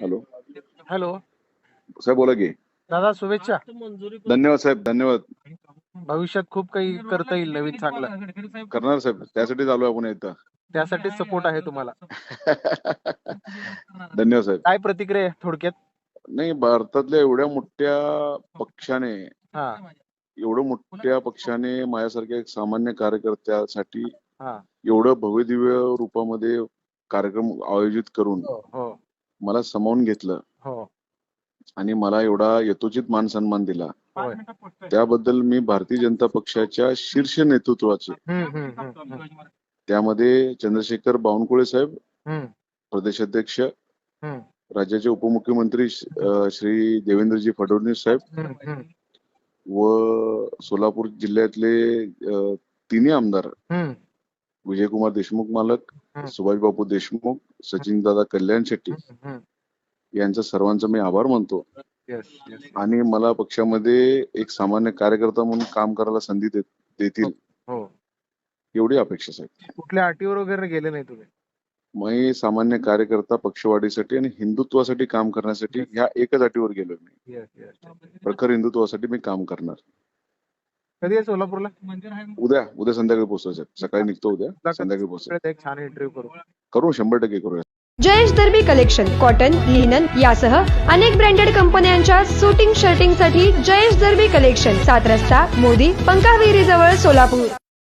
Hello. Hello. साहेब बोला की. दादा शुभेच्छा. धन्यवाद साहेब धन्यवाद. भविष्यात खूप काही करता येईल नवीन चांगलं. करणार साहेब. त्यासाठी चालू आपण इथं त्यासाठीच सपोर्ट आहे तुम्हाला. धन्यवाद साहेब. काय प्रतिक्रिया आहे थोडक्यात? नाही भारतातल्या एवढ्या मोठ्या पक्षाने हा. एवढं मोठ्या पक्षाने माझ्यासारख्या एक सामान्य कार्यकर्त्यासाठी हा. एवढं भव्य दिव्य रूपामध्ये कार्यक्रम आयोजित करून हो हो. मला समावून घेतलं. हो. आणि मला एवढा यथोचित मान सन्मान दिला त्याबद्दल मी भारतीय जनता पक्षाच्या शीर्ष नेतृत्वाचे. त्यामध्ये चंद्रशेखर बावनकुळे साहेब प्रदेशाध्यक्ष राज्याचे उपमुख्यमंत्री श्री देवेंद्रजी फडणवीस साहेब व सोलापूर जिल्ह्यातले तिन्ही आमदार. विजयकुमार देशमुख मालक हम्म. सुभाष बापू देशमुख सचिन दादा कल्याण शेट्टी. यांचा सर्वांचा मी आभार मानतो. आणि मला पक्षामध्ये एक सामान्य कार्यकर्ता म्हणून काम करायला संधी देत- देतील हो एवढी अपेक्षा साहेब. कुठल्या अटीवर वगैरे गेले नाही तुम्ही? मी सामान्य कार्यकर्ता पक्षवाढीसाठी आणि हिंदुत्वासाठी काम करण्यासाठी ह्या एकच अटीवर गेलो मी. प्रखर हिंदुत्वासाठी मी काम करणार. कधी आहे सोलापूरला उद्या उद्या संध्याकाळी पोहोचायचं सकाळी निघतो उद्या. संध्याकाळी पोहोचायचं एक छान इंटरव्ह्यू करू. करू शंभर टक्के करूया जयेश दर्बी कलेक्शन कॉटन लिनन यासह अनेक ब्रँडेड कंपन्यांच्या सुटिंग शर्टिंगसाठी जयेश दर्बी कलेक्शन सात रस्ता मोदी पंकाविहिरी जवळ सोलापूर.